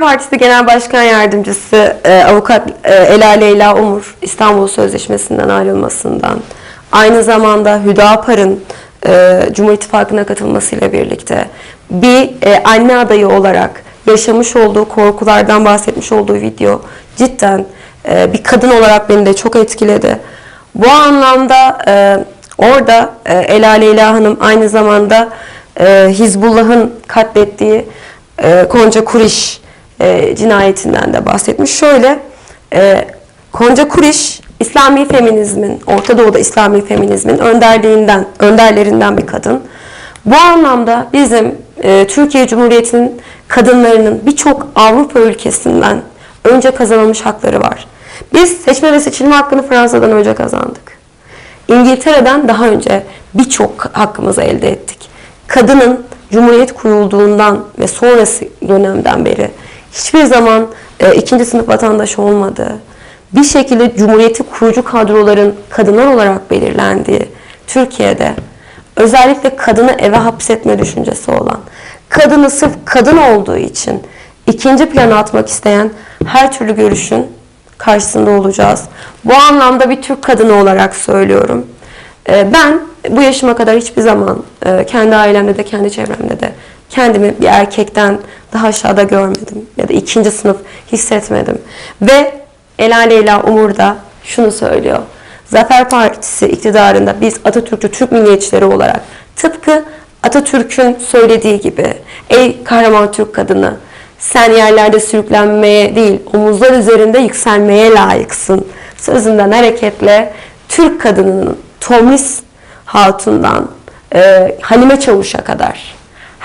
Partisi Genel Başkan Yardımcısı e, Avukat e, Ela Leyla Umur İstanbul Sözleşmesi'nden ayrılmasından aynı zamanda Hüdapar'ın e, Cumhur İttifakı'na katılmasıyla birlikte bir e, anne adayı olarak yaşamış olduğu korkulardan bahsetmiş olduğu video cidden bir kadın olarak beni de çok etkiledi. Bu anlamda orada Ela Leyla Hanım aynı zamanda Hizbullah'ın katlettiği e, Konca Kuriş e, cinayetinden de bahsetmiş. Şöyle, e, Konca Kuriş İslami feminizmin, Orta Doğu'da İslami feminizmin önderliğinden, önderlerinden bir kadın. Bu anlamda bizim e, Türkiye Cumhuriyeti'nin kadınlarının birçok Avrupa ülkesinden önce kazanılmış hakları var. Biz seçme ve seçilme hakkını Fransa'dan önce kazandık. İngiltere'den daha önce birçok hakkımızı elde ettik. Kadının Cumhuriyet kurulduğundan ve sonrası dönemden beri hiçbir zaman e, ikinci sınıf vatandaş olmadığı, bir şekilde Cumhuriyeti kurucu kadroların kadınlar olarak belirlendiği Türkiye'de özellikle kadını eve hapsetme düşüncesi olan, kadını sırf kadın olduğu için ikinci plana atmak isteyen her türlü görüşün karşısında olacağız. Bu anlamda bir Türk kadını olarak söylüyorum. Ee, Ben bu yaşıma kadar hiçbir zaman e, kendi ailemde de kendi çevremde de kendimi bir erkekten daha aşağıda görmedim ya da ikinci sınıf hissetmedim. Ve Ela Leyla Umur da şunu söylüyor. Zafer Partisi iktidarında biz Atatürkçü Türk milliyetçileri olarak tıpkı Atatürk'ün söylediği gibi ey kahraman Türk kadını sen yerlerde sürüklenmeye değil omuzlar üzerinde yükselmeye layıksın sözünden hareketle Türk kadınının Tomis Hatun'dan e, Halime Çavuş'a kadar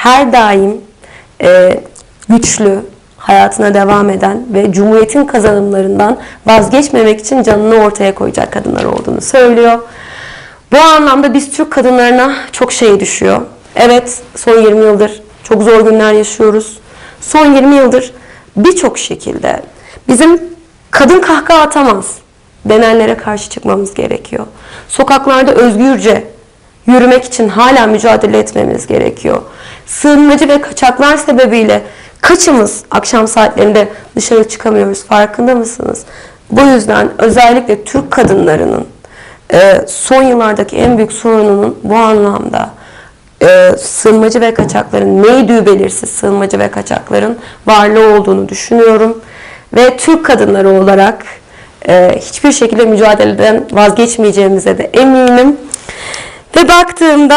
her daim e, güçlü, hayatına devam eden ve Cumhuriyet'in kazanımlarından vazgeçmemek için canını ortaya koyacak kadınlar olduğunu söylüyor. Bu anlamda biz Türk kadınlarına çok şey düşüyor. Evet son 20 yıldır çok zor günler yaşıyoruz. Son 20 yıldır birçok şekilde bizim kadın kahkaha atamaz denenlere karşı çıkmamız gerekiyor. Sokaklarda özgürce yürümek için hala mücadele etmemiz gerekiyor. Sığınmacı ve kaçaklar sebebiyle kaçımız akşam saatlerinde dışarı çıkamıyoruz farkında mısınız? Bu yüzden özellikle Türk kadınlarının e, son yıllardaki en büyük sorununun bu anlamda e, sığınmacı ve kaçakların neydi belirsiz sığınmacı ve kaçakların varlığı olduğunu düşünüyorum. Ve Türk kadınları olarak e, hiçbir şekilde mücadeleden vazgeçmeyeceğimize de eminim. Ve baktığımda